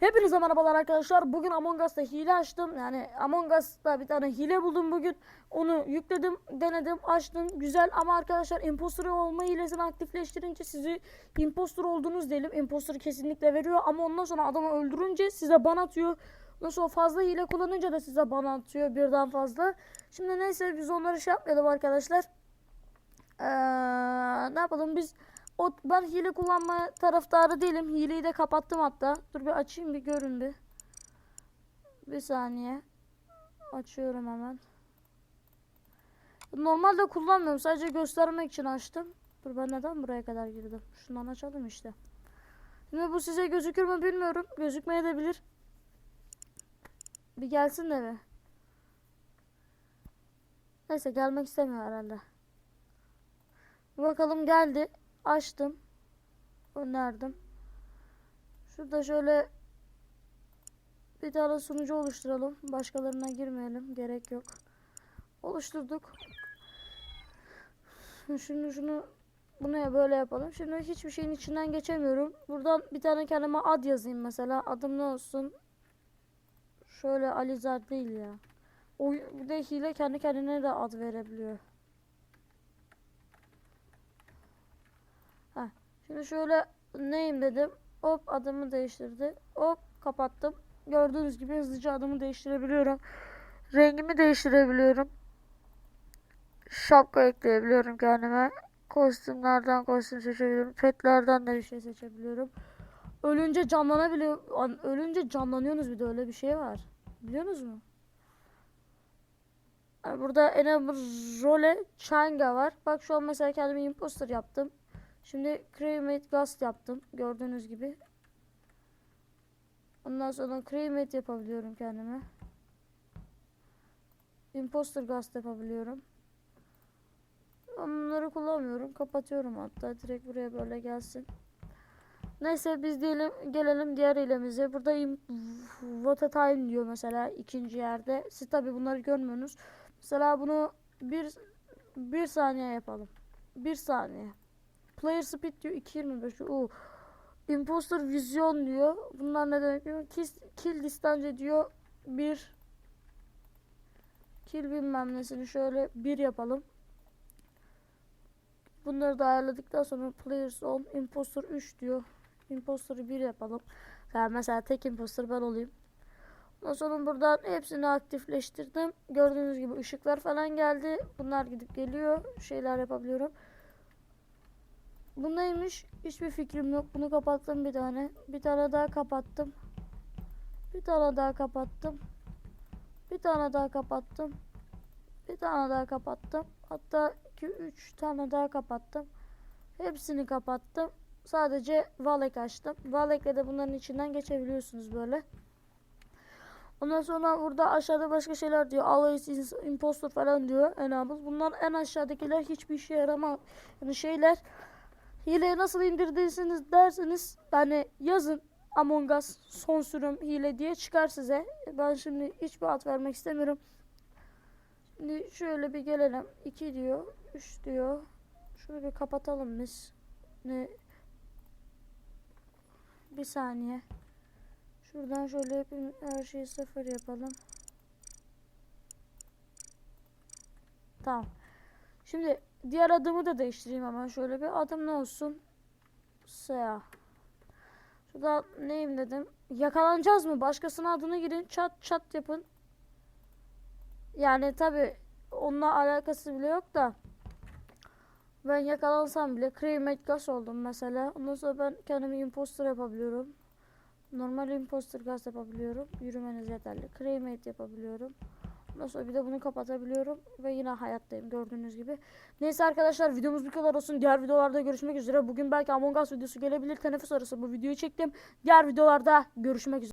Hepinize merhabalar arkadaşlar. Bugün Among Us'ta hile açtım. Yani Among Us'ta bir tane hile buldum bugün. Onu yükledim, denedim, açtım. Güzel ama arkadaşlar imposter olma hilesini aktifleştirince sizi imposter olduğunuz diyelim. Imposter kesinlikle veriyor ama ondan sonra adamı öldürünce size ban atıyor. Ondan sonra fazla hile kullanınca da size ban atıyor birden fazla. Şimdi neyse biz onları şey yapmayalım arkadaşlar. Ee, ne yapalım biz o, ben hile kullanma taraftarı değilim. Hileyi de kapattım hatta. Dur bir açayım bir görün bir. Bir saniye. Açıyorum hemen. Normalde kullanmıyorum. Sadece göstermek için açtım. Dur ben neden buraya kadar girdim? Şundan açalım işte. Şimdi bu size gözükür mü bilmiyorum. Gözükmeye de bilir. Bir gelsin de bir. Neyse gelmek istemiyor herhalde. Bakalım geldi. Açtım. Önerdim. Şurada şöyle bir tane sunucu oluşturalım. Başkalarına girmeyelim. Gerek yok. Oluşturduk. Şunu şunu bunu ya böyle yapalım. Şimdi hiçbir şeyin içinden geçemiyorum. Buradan bir tane kendime ad yazayım mesela. Adım ne olsun? Şöyle Alizar değil ya. O bir de hile kendi kendine de ad verebiliyor. Heh. Şimdi şöyle neyim dedim. Hop adımı değiştirdi. Hop kapattım. Gördüğünüz gibi hızlıca adımı değiştirebiliyorum. Rengimi değiştirebiliyorum. Şapka ekleyebiliyorum kendime. Kostümlerden kostüm seçebiliyorum. Petlerden de bir şey seçebiliyorum. Ölünce canlanabiliyor. An- Ölünce canlanıyorsunuz bir de öyle bir şey var. Biliyorsunuz mu? Yani burada Enable Role Changa var. Bak şu an mesela kendime imposter yaptım. Şimdi Cremate Ghost yaptım. Gördüğünüz gibi. Ondan sonra Cremate yapabiliyorum kendime. Imposter Ghost yapabiliyorum. Bunları kullanmıyorum. Kapatıyorum hatta. Direkt buraya böyle gelsin. Neyse biz diyelim gelelim diğer ilemize. Burada Vota Time diyor mesela ikinci yerde. Siz tabi bunları görmüyorsunuz. Mesela bunu bir bir saniye yapalım. Bir saniye. Player speed diyor 2.25 diyor. Oo. Imposter vizyon diyor. Bunlar ne demek bilmiyorum. Kill, kill distance diyor. Bir kill bilmem nesini şöyle bir yapalım. Bunları da ayarladıktan sonra players on imposter 3 diyor. Imposter'ı 1 yapalım. Yani mesela tek imposter ben olayım. Ondan sonra buradan hepsini aktifleştirdim. Gördüğünüz gibi ışıklar falan geldi. Bunlar gidip geliyor. Şeyler yapabiliyorum. Bu neymiş? Hiçbir fikrim yok. Bunu kapattım bir tane. Bir tane daha kapattım. Bir tane daha kapattım. Bir tane daha kapattım. Bir tane daha kapattım. Hatta 2 3 tane daha kapattım. Hepsini kapattım. Sadece Valek açtım. Valek'le de bunların içinden geçebiliyorsunuz böyle. Ondan sonra burada aşağıda başka şeyler diyor. Always is imposter falan diyor. Enable. Bunlar en aşağıdakiler hiçbir işe yaramaz. Yani şeyler Hileyi nasıl indirdiyseniz derseniz yani yazın Among Us son sürüm hile diye çıkar size. Ben şimdi hiçbir ad vermek istemiyorum. Şimdi şöyle bir gelelim. 2 diyor. 3 diyor. Şunu bir kapatalım biz. Ne? Bir saniye. Şuradan şöyle hepim- her şeyi sıfır yapalım. Tamam. Şimdi diğer adımı da değiştireyim hemen. Şöyle bir adım ne olsun? Sea. Şurada neyim dedim. Yakalanacağız mı? Başkasının adını girin. Çat çat yapın. Yani tabi onunla alakası bile yok da. Ben yakalansam bile Cremate Gas oldum mesela. Ondan sonra ben kendimi imposter yapabiliyorum. Normal imposter gas yapabiliyorum. Yürümeniz yeterli. Cremate yapabiliyorum. Sonra bir de bunu kapatabiliyorum. Ve yine hayattayım gördüğünüz gibi. Neyse arkadaşlar videomuz bu kadar olsun. Diğer videolarda görüşmek üzere. Bugün belki Among Us videosu gelebilir. Teneffüs arası bu videoyu çektim. Diğer videolarda görüşmek üzere.